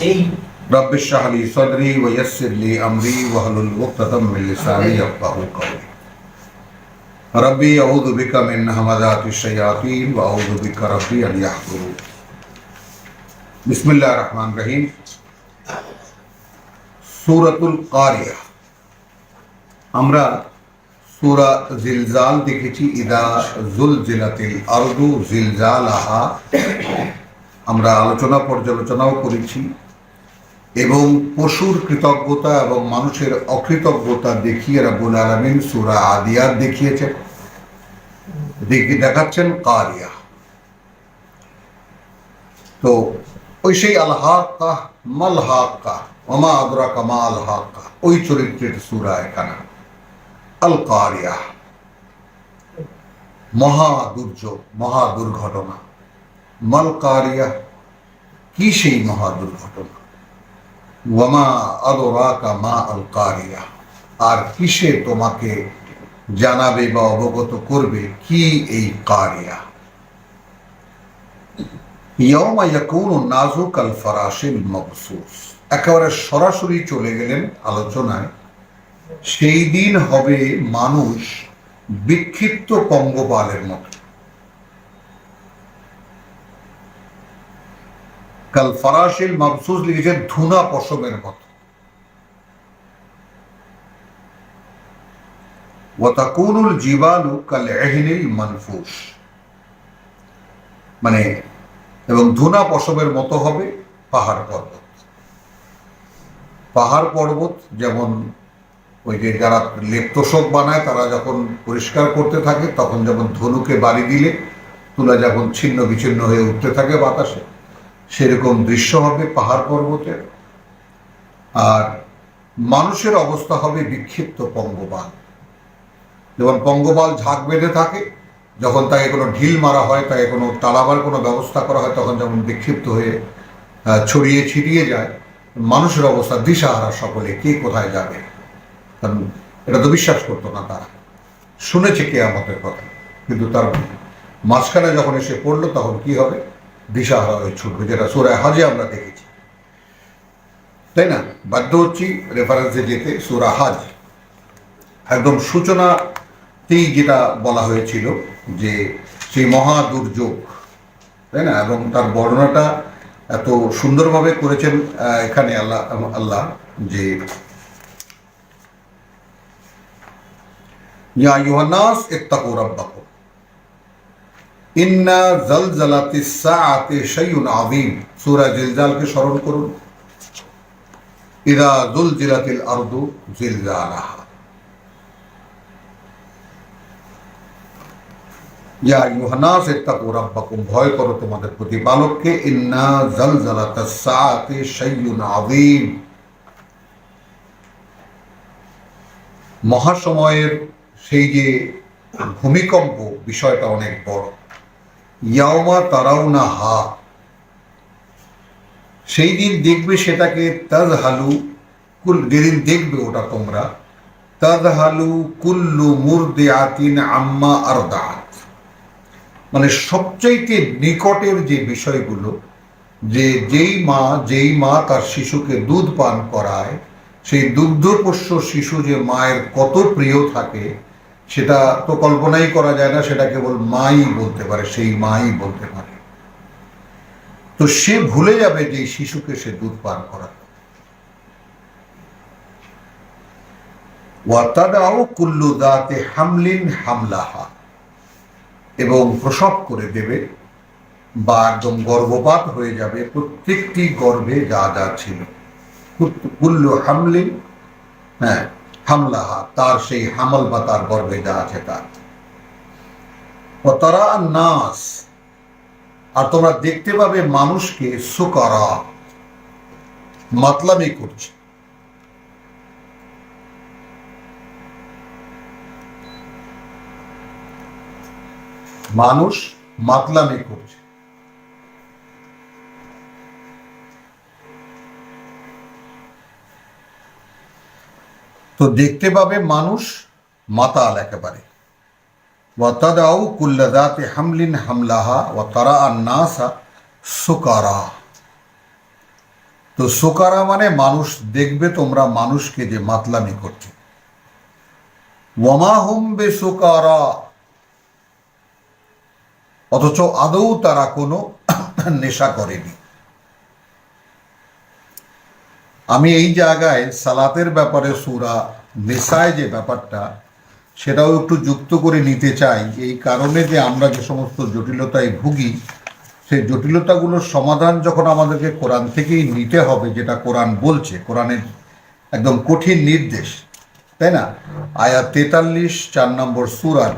এই رب اشرح لي صدري ويسر لي امري واحلل عقدة من لساني يفقهوا قولي ربي اعوذ بك من همزات الشياطين واعوذ بك ربي ان يحضرون بسم الله الرحمن الرحيم সূরাতুল কারিয়া আমরা সূরা জিলজাল দেখেছি ইদা জুলজিলাতিল আরদু জিলজালাহা আমরা আলোচনা পর্যালোচনাও করেছি এবং পশুর কৃতজ্ঞতা এবং মানুষের অকৃতজ্ঞতা দেখিয়ে রাবুল আলমিন সুরা আদিয়াত দেখিয়েছেন দেখি, দেখাচ্ছেন কারিয়া। তো ওই সেই আলহাক্কা মাল হাক্কা ওমা আদরা কামা আল হাক্কা ওই চরিত্রের সুরা এখানে। আল কারিয়া মহা দুর্যোগ, মহা দুর্ঘটনা। কি সেই মহা দুর্ঘটনা? ওয়ামা মা আল কারিয়া আর কিসে তোমাকে জানাবে বা অবগত করবে কি এই কারিয়া? ইয়মা ইয়াকুনু ফারাশিল একেবারে সরাসরি চলে গেলেন আলোচনায়। সেই দিন হবে মানুষ বিক্ষিপ্ত পঙ্গপালের মতো। কাল ফরাশিল মাবসুস লিখেছেন ধুনা পশমের মতো। ওয়াতাকুনুল কাল এহনিল মানফুস। মানে এবং ধুনা পশমের মতো হবে পাহাড় পর্বত। পাহাড় পর্বত যেমন ওই যে যারা লেপ্তশোক বানায়, তারা যখন পরিষ্কার করতে থাকে, তখন যেমন ধনুকে বাড়ি দিলে, তুলা যখন ছিন্ন বিচ্ছিন্ন হয়ে উঠতে থাকে বাতাসে সেরকম দৃশ্য হবে পাহাড় পর্বতের। আর মানুষের অবস্থা হবে বিক্ষিপ্ত পঙ্গপাল। যেমন পঙ্গপাল ঝাঁক বেঁধে থাকে, যখন তাকে কোনো ঢিল মারা হয়, তাকে কোনো তাড়াবার কোনো ব্যবস্থা করা হয়, তখন যেমন বিক্ষিপ্ত হয়ে ছড়িয়ে ছিটিয়ে যায়, মানুষের অবস্থা, দিশাহারা সকলে, কে কোথায় যাবে? কারণ এটা তো বিশ্বাস করতো না তারা। শুনেছে কে আমাদের কথা। কিন্তু তার মাঝখানে যখন এসে পড়ল, তখন কি হবে? দিশাহারা হয়ে ছুটবে, যেটা সুরায় হাজে আমরা দেখেছি। তাই না? বাধ্য হচ্ছি রেফারেন্সে যেতে সুরা হাজ। একদম সূচনাতেই যেটা বলা হয়েছিল যে সেই মহা দুর্যোগ তাই না? এবং তার বর্ণনাটা এত সুন্দরভাবে করেছেন এখানে আল্লাহ আল্লাহ যে ইয়া ইউহান্নাস ইত্তাকু রাব্বাকুম। ইন্না জালজালাতিস সাআতি শাইউন আযীম। সূরা জিলজালকে স্মরণ করুন। ইদা জুলজিলাতিল আরদু জিলজালাহা। ইয়া ইউহানাস ইত্তাকু রাব্বাকুম। ভয় করো তোমাদের প্রতিপালককে। ইন্না জালজালাতাস সাআতি শাইউন আযীম। মহাসময়ের সেই যে ভূমিকম্প বিষয়টা অনেক বড়। ইয়াওমা তারাউনা হা সেই দিন দেখবে সেটাকে তাজ হালু কুল, যেদিন দেখবে ওটা তোমরা তাজ হালু কুল্লু মুর্দে আতিন আম্মা আর দাঁত মানে সবচাইতে নিকটের যে বিষয়গুলো, যে যেই মা যেই মা তার শিশুকে দুধ পান করায়, সেই দুগ্ধপোষ্য শিশু যে মায়ের কত প্রিয় থাকে সেটা তো কল্পনাই করা যায় না, সেটা কেবল মাই বলতে পারে, সেই মাই বলতে পারে। তো সে ভুলে যাবে যে শিশুকে সে দুধ পান করা ওয়াতাদাও কুল্লু দাতে হামলিন হামলাহা। এবং প্রসব করে দেবে, বা একদম গর্ভপাত হয়ে যাবে, প্রত্যেকটি গর্ভে যা যা ছিল। কুল্লু হামলিন হ্যাঁ হামলাহা তার সেই হামল বা তার গর্ভে যা আছে তার তারা নাস আর তোমরা দেখতে পাবে মানুষকে সুকারা, মাতলামি করছে। মানুষ মাতলামি করছে। তো দেখতে পাবে মানুষ মাতাল একেবারে। ওয়াতাদাউ কুল্লাদাতে হামলিন হামলাহা ওয়া তারা আন্নাসা সুকারা। তো সোকারা মানে মানুষ দেখবে তোমরা মানুষকে যে মাতলামি করছে। ওয়ামা হুম বে সোকারা অথচ আদৌ তারা কোনো নেশা করেনি। আমি এই জায়গায় সালাতের ব্যাপারে সুরা নেশায় যে ব্যাপারটা, সেটাও একটু যুক্ত করে নিতে চাই। এই কারণে যে আমরা যে সমস্ত জটিলতায় ভুগি, সেই জটিলতাগুলোর সমাধান যখন আমাদেরকে কোরআন থেকেই নিতে হবে, যেটা কোরআন বলছে, কোরআনের একদম কঠিন নির্দেশ, তাই না? আয়া তেতাল্লিশ, চার নম্বর সুরার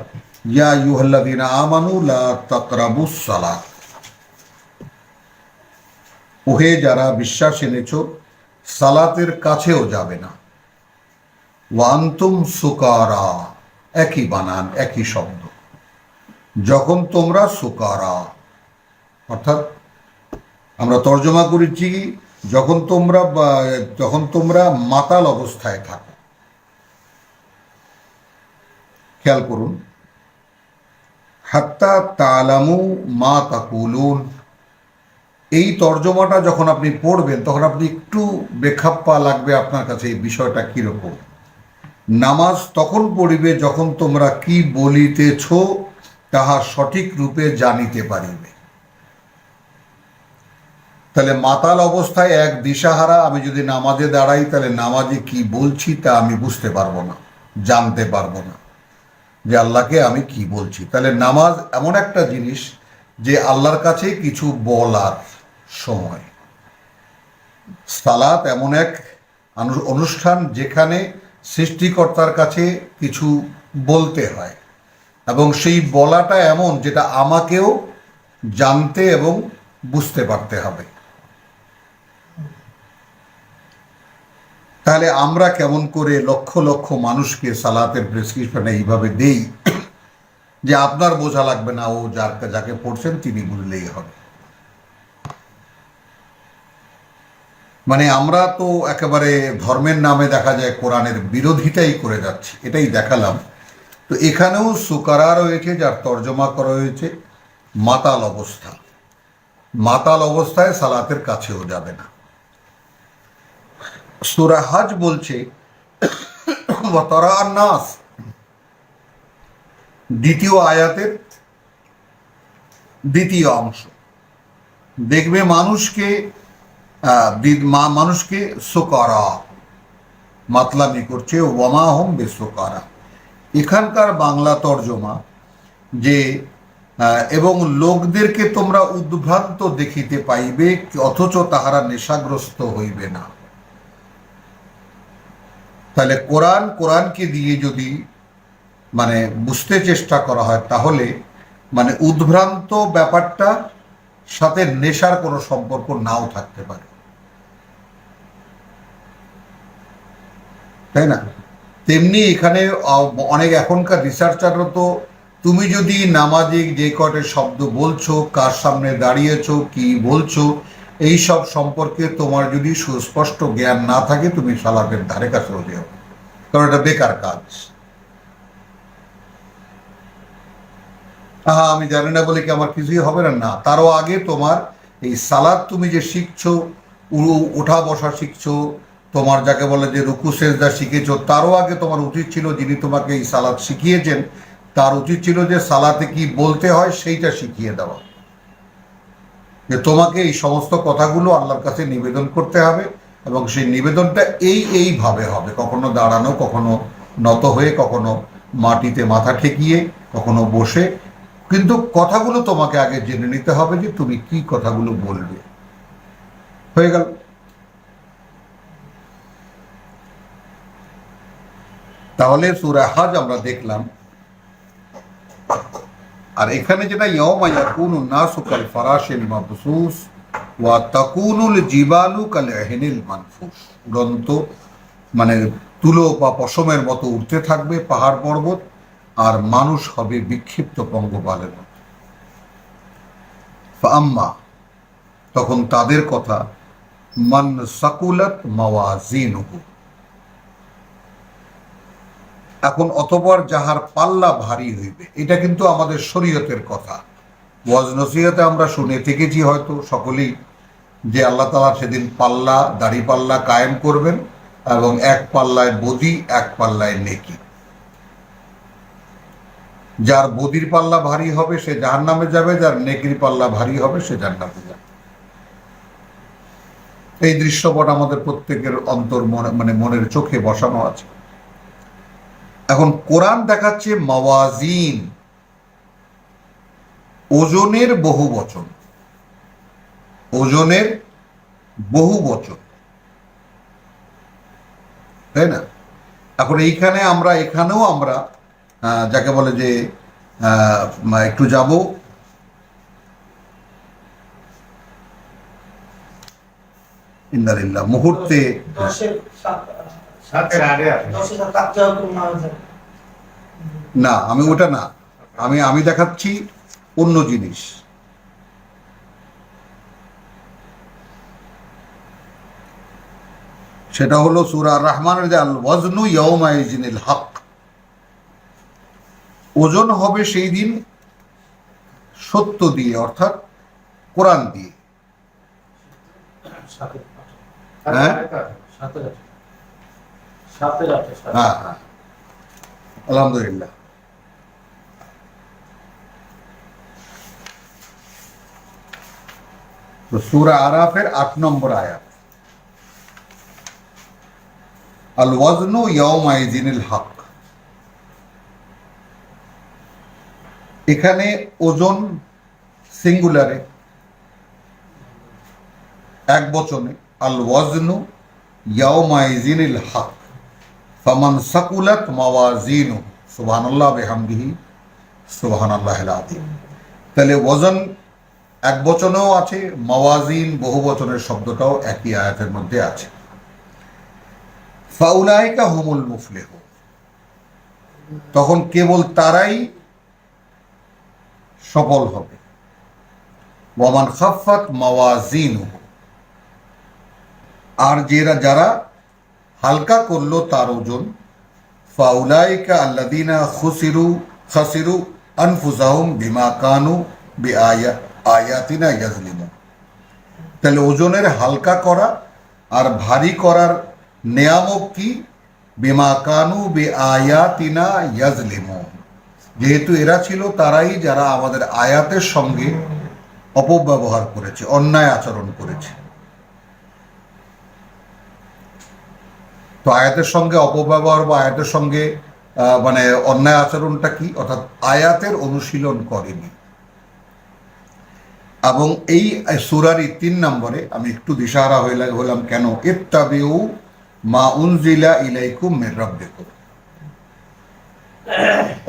ইয়া ইউহাল্লাদিনা আমানু লা তাকরাবুস সালাত। ওহে যারা বিশ্বাস এনেছ সালাতের কাছেও যাবে না। ওয়ান্তুম সুকারা, একই বানান, একই শব্দ। যখন তোমরা সুকারা, অর্থাৎ আমরা তর্জমা করেছি, যখন তোমরা যখন তোমরা মাতাল অবস্থায় থাকো। খেয়াল করুন। হাত্তা তালামু মা তাকুলুন। এই তর্জমাটা যখন আপনি পড়বেন, তখন আপনি একটু বেখাপ্পা লাগবে আপনার কাছে এই বিষয়টা কীরকম? নামাজ তখন পড়িবে যখন তোমরা কি বলিতেছ তাহা সঠিক রূপে জানিতে পারিবে। তাহলে মাতাল অবস্থায় এক দিশাহারা, আমি যদি নামাজে দাঁড়াই, তাহলে নামাজে কি বলছি তা আমি বুঝতে পারব না, জানতে পারব না। যে আল্লাহকে আমি কি বলছি? তাহলে নামাজ এমন একটা জিনিস যে আল্লাহর কাছে কিছু বলার। সময়। সালাত এমন এক অনুষ্ঠান যেখানে সৃষ্টিকর্তার কাছে কিছু বলতে হয় এবং সেই বলাটা এমন যেটা আমাকেও জানতে এবং বুঝতে পারতে হবে। তাহলে আমরা কেমন করে লক্ষ লক্ষ মানুষকে সালাতের প্রেসক্রিপশন এইভাবে দেই যে আপনার বোঝা লাগবে না ও যার, যাকে পড়ছেন তিনি বুঝলেই হবে। মানে আমরা তো একেবারে ধর্মের নামে দেখা যায় কোরআনের বিরোধিতাই করে যাচ্ছি, এটাই দেখালাম। তো এখানেও সুকারা রয়েছে, যার তর্জমা করা হয়েছে, মাতাল অবস্থা। মাতাল অবস্থায় সালাতের কাছেও যাবে না। সুরা হাজ বলছে নাস দ্বিতীয় আয়াতের দ্বিতীয় অংশ। দেখবে মানুষকে মা- মানুষকে সোকারা। মাতলামি করছে, ওয়ামা হোম বেসোকারা। এখানকার বাংলা তর্জমা যে এবং লোকদেরকে তোমরা উদ্ভ্রান্ত দেখিতে পাইবে, অথচ তাহারা নেশাগ্রস্ত হইবে না। তাহলে কোরআন কোরআনকে দিয়ে যদি মানে বুঝতে চেষ্টা করা হয়, তাহলে মানে উদ্ভ্রান্ত ব্যাপারটা সাথে নেশার কোনো সম্পর্ক নাও থাকতে পারে। তাই না? তেমনি এখানে অনেক এখনকার রিসার্চারও তো, তুমি যদি নামাজিক যে কটের শব্দ বলছো, কার সামনে দাঁড়িয়েছো, কি বলছো এই সব সম্পর্কে তোমার যদি সুস্পষ্ট জ্ঞান না থাকে, তুমি সালাতের ধারে কাছেও যেও। কারণ এটা বেকার কাজ। হ্যাঁ আমি জানি না বলে কি আমার কিছুই হবে না? না, তারও আগে তোমার এই সালাদ তুমি যে শিখছো ওঠা বসা শিখছো তোমার যাকে বলে যে রুকু, সেজদা শিখেছো, তারও আগে তোমার উচিত ছিল যিনি তোমাকে এই সালাদ শিখিয়েছেন, তার উচিত ছিল যে সালাতে কি বলতে হয় সেইটা শিখিয়ে দেওয়া। যে তোমাকে এই সমস্ত কথাগুলো আল্লাহর কাছে নিবেদন করতে হবে এবং সেই নিবেদনটা এই এইভাবে হবে। কখনো দাঁড়ানো, কখনো নত হয়ে, কখনো মাটিতে মাথা ঠেকিয়ে, কখনো বসে। কিন্তু কথাগুলো তোমাকে আগে জেনে নিতে হবে যে তুমি কি কথাগুলো বলবে। হয়ে গেল। তাহলে সুরা হাজ আমরা দেখলাম। আর এখানে যেটা নাসু কাল ফারাশিল মাবসুস ওয়া তাকুনুল জিবালু কাল মানফুস। মানে তুলো বা পশমের মতো উঠতে থাকবে পাহাড় পর্বত, আর মানুষ হবে বিক্ষিপ্ত পঙ্গপালের মতো। আম্মা, তখন তাদের কথা, মান সাকুলাত মাওয়াজিনহু। এখন অতপর যাহার পাল্লা ভারী হইবে, এটা কিন্তু আমাদের শরীয়তের কথা। ওয়াজ নসিহতে আমরা শুনে থেকেছি হয়তো সকলেই যে আল্লাহ তালা সেদিন পাল্লা, দাড়ি পাল্লা কায়েম করবেন এবং এক পাল্লায় বদি, এক পাল্লায় নেকি। যার বদির পাল্লা ভারী হবে সে জাহান নামে যাবে, যার নেকির পাল্লা ভারী হবে সে জান্নাতে যাবে। এই দৃশ্যপট আমাদের প্রত্যেকের অন্তর মনে মানে মনের চোখে বসানো আছে। এখন কোরআন দেখাচ্ছে মাওয়াজিন। ওজনের বহু বচন। ওজনের বহু বচন। তাই না? এখন এইখানে আমরা, এখানেও আমরা যাকে বলে যে একটু যাব। ইন্দারিল্লাহ মুহূর্তে না হয়ে যায়। না আমি ওটা না। আমি আমি দেখাচ্ছি অন্য জিনিস। সেটা হলো সুরা রহমানের যে আল ওয়াজনু ইয়ৌমাইজিনিল হক। ওজন হবে সেই দিন সত্য দিয়ে অর্থাৎ কোরআন দিয়ে। হ্যাঁ? সাতের আট সাতের আটে সাত হ্যাঁ হ্যাঁ। আলহামদুলিল্লাহ। তো সুরা আরাফের আট নম্বর আয়াত। আল ওয়াজনু ইয়ৌমাইজিনিল হক। এখানে ওজন সিঙ্গুলারে, এক বচনে আল ওয়াজনু ইয়াউমাইজিনিল হক। ফামান সাকুলাত মাওয়াজিনু, সুবহানাল্লাহ বিহামদিহি সুবহানাল্লাহিল আযীম তাহলে ওজন এক বচনেও আছে, মাওয়াজিন বহু বচনের শব্দটাও একই আয়াতের মধ্যে আছে। ফাউলাইকা হুমুল মুফলিহ। তখন কেবল তারাই সফল হবে। ওয়ামান খাফাত মাওয়াজিনুহু। আর যারা যারা হালকা করল তার ওজন। ফাউলাইকা আল্লাদিনা খুসিরু, খাসিরু বিমা কানু বি আয়া আয়াতিনা ইয়াজলিমু তাহলে ওজনের হালকা করা আর ভারী করার নেয়ামক কি? বিমা কানু বি আয়াতিনা ইয়াজলিমু যেহেতু এরা ছিল তারাই যারা আমাদের আয়াতের সঙ্গে অপব্যবহার করেছে, অন্যায় আচরণ করেছে। তো আয়াতের সঙ্গে অপব্যবহার বা আয়াতের সঙ্গে মানে অন্যায় আচরণটা কি? অর্থাৎ আয়াতের অনুশীলন করেনি। এবং এই সুরারি তিন নম্বরে আমি একটু দিশাহারা হলাম কেন? ইত্তাবিউ মা উনজিলা ইলাইকুম মির রাব্বিকুম।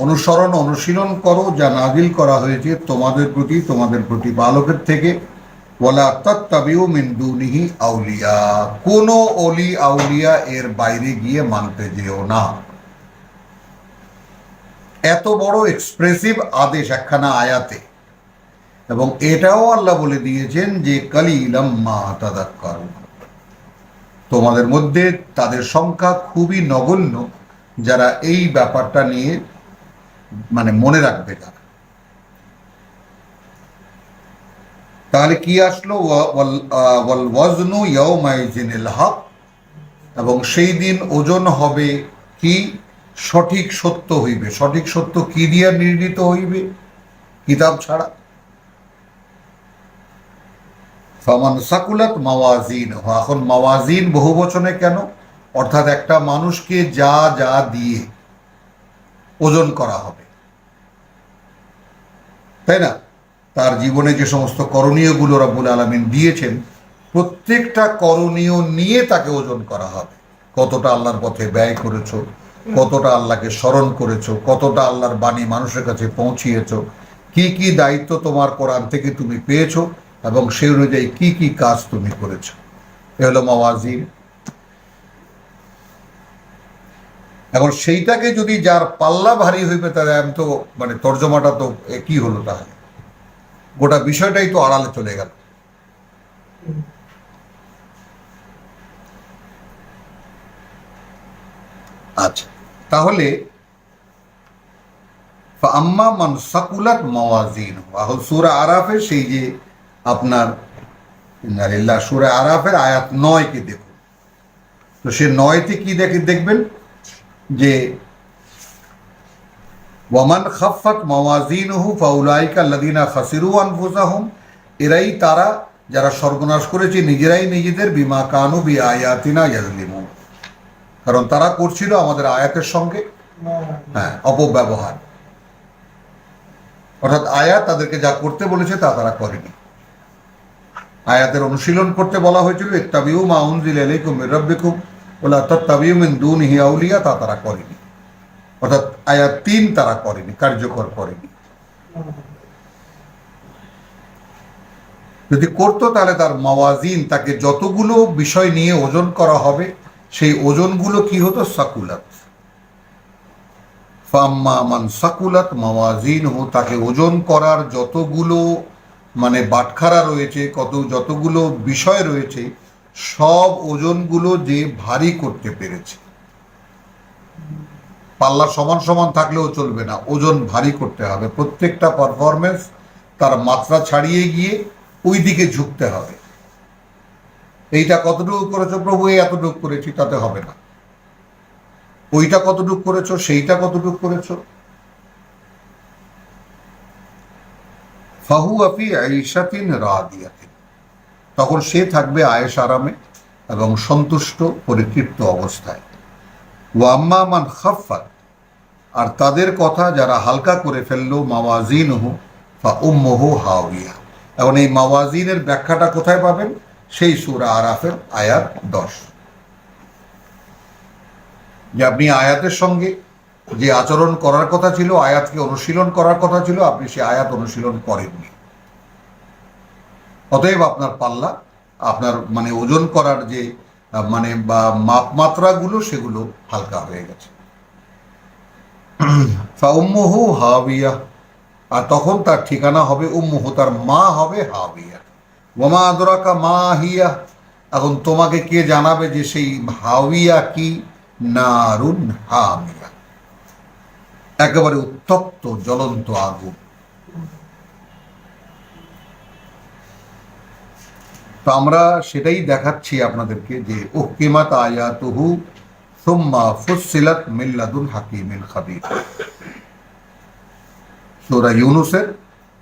অনুসরণ, অনুশীলন করো, যা নাজিল করা হয়েছে তোমাদের প্রতি তোমাদের প্রতি বালকের থেকে। ওয়ালা তাত্তাবিউ মিন দুনিহি আউলিয়া। কোন অলি আউলিয়া এর বাইরে গিয়ে মানতে যেও না। এত বড় এক্সপ্রেসিভ আদেশ একখানা আয়াতে। এবং এটাও আল্লাহ বলে দিয়েছেন যে, কালিলাম মা তাদাক্কারু তোমাদের মধ্যে তাদের সংখ্যা খুবই নগণ্য, যারা এই ব্যাপারটা নিয়ে মানে মনে রাখবে তারা। তাহলে কি আসলো? এবং সেই দিন ওজন হবে কি? সঠিক সত্য হইবে। সঠিক সত্য কি দিয়া নির্ণীত হইবে? কিতাব ছাড়া। ফামান সাকুলাত মাওয়াজিন। এখন মাওয়াজিন বহু বচনে কেন? অর্থাৎ একটা মানুষকে যা যা দিয়ে ওজন করা হবে। তাই না? তার জীবনে যে সমস্ত করণীয়গুলো রব্বুল আলমিন দিয়েছেন, প্রত্যেকটা করণীয় নিয়ে তাকে ওজন করা হবে। কতটা আল্লাহর পথে ব্যয় করেছ, কতটা আল্লাহকে স্মরণ করেছ, কতটা আল্লাহর বাণী মানুষের কাছে পৌঁছিয়েছো, কি কি দায়িত্ব তোমার কোরআন থেকে তুমি পেয়েছ এবং সেই অনুযায়ী কি কি কাজ তুমি করেছ। এ হলো মাওয়াজিন এখন সেইটাকে যদি যার পাল্লা ভারী হইবে তাহলে আমি তো মানে তর্জমাটা তো কি হলো তাহলে? গোটা বিষয়টাই তো আড়ালে চলে গেল। আচ্ছা তাহলে আম্মা মান সাকুলাত মাওয়াজিন এখন সূরা আরাফে সেই যে আপনার, ইন্নালিল্লাহ সুরে আরাফের আয়াত নয়কে দেখুন। তো সে নয়তে কি দেখে দেখবেন? যে ওয়ামান খাফাত মাওয়াজিনহু ফাউলাইকা আল্লাযিনা খাসিরু আনফুসাহুম, এরাই তারা যারা সর্বনাশ করেছে, নিজেরাই নিজেদের বিমা কানু বি আয়াতিনা ইয়াজলিমুন কারণ তারা করছিল আমাদের আয়াতের সঙ্গে। হ্যাঁ অপব্যবহার। অর্থাৎ আয়াত তাদেরকে যা করতে বলেছে তা তারা করেনি। আয়াতের অনুশীলন করতে বলা হয়েছিল, ইত্তাবিউ মা উনজিল ইলাইকুম মির রাব্বিকুম ওলা তাত্তাবিউ মিন দুনিহি আউলিয়া তা তারা করেনি। অর্থাৎ আয়াত তিন তারা করেনি, কার্যকর করেনি। যদি করতো তাহলে তার মাওয়াজিন, তাকে যতগুলো বিষয় নিয়ে ওজন করা হবে, সেই ওজনগুলো কি হতো? সাকুলাত। ফাম্মা মান সাকুলাত, মাওয়াজিন হো, তাকে ওজন করার যতগুলো মানে বাটখারা রয়েছে, কত, যতগুলো বিষয় রয়েছে, সব ওজনগুলো যে ভারী করতে পেরেছে। পাল্লা সমান সমান থাকলেও চলবে না। ওজন ভারী করতে হবে। প্রত্যেকটা পারফরমেন্স তার মাত্রা ছাড়িয়ে গিয়ে ওই দিকে ঝুঁকতে হবে। এইটা কতটুকু করেছ প্রভু? এই এতটুকু করেছি, তাতে হবে না। ওইটা কতটুকু করেছ, সেইটা কতটুকু করেছ? ফাহু আফি আইসাতিন রাদিয়াতিন। তখন সে থাকবে আয়েশ আরামে এবং সন্তুষ্ট, পরিতৃপ্ত অবস্থায়। ওয়াম্মা মান খাফাত আর তাদের কথা যারা হালকা করে ফেলল, মাওয়াজিনহু ফা উম্মহু হাওয়া এখন এই মাওয়াজিনের ব্যাখ্যাটা কোথায় পাবেন? সেই সুরা আরাফের আয়াত দশ। যে আপনি আয়াতের সঙ্গে যে আচরণ করার কথা ছিল, আয়াতকে অনুশীলন করার কথা ছিল, আপনি সে আয়াত অনুশীলন করেননি। অতএব আপনার পাল্লা, আপনার মানে ওজন করার যে মানে বা মাপমাত্রাগুলো, সেগুলো হালকা হয়ে গেছে। উম্মুহু হাবিয়া। আর তখন তার ঠিকানা হবে, উম্মুহু তার মা হবে হাবিয়া। ওমা আদরাকা মা হিয়া। এখন তোমাকে কে জানাবে যে সেই হাবিয়া কি? নারুন হামিয়া। একেবারে উত্তপ্ত, জ্বলন্ত আগুন। তো আমরা সেটাই দেখাচ্ছি আপনাদেরকে যে উহকিমাত আয়াতুহু সুম্মা ফুসিলাত মিল্লাদুল হাকিমিল খাবির। সূরা ইউনুসের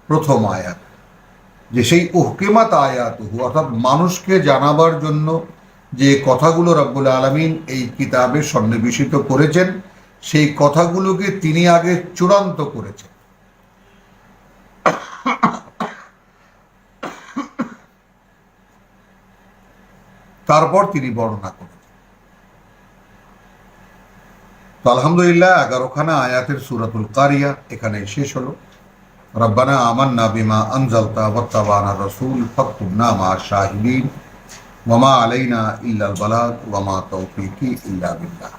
প্রথম আয়াত, যে সেই আয়াতুহু, অর্থাৎ মানুষকে জানাবার জন্য যে কথাগুলো রব্বুল আলমিন এই কিতাবে সন্নিবেশিত করেছেন, সেই কথাগুলোকে তিনি আগে চূড়ান্ত করেছেন। তারপর তিনি বর্ণনা করেছেন তো আলহামদুলিল্লাহ, এগারোখানা আয়াতের সুরাতুল কারিয়া এখানে শেষ হলো। রব্বানা আমান্না বিমা আনজালতা ওয়াত্তাবানা রাসূল ফাকতুবনা মা শাহিদিন। ওয়ামা আলাইনা ইল্লাল বালাগ ওয়ামা তৌফিকি ইল্লা বিল্লাহ।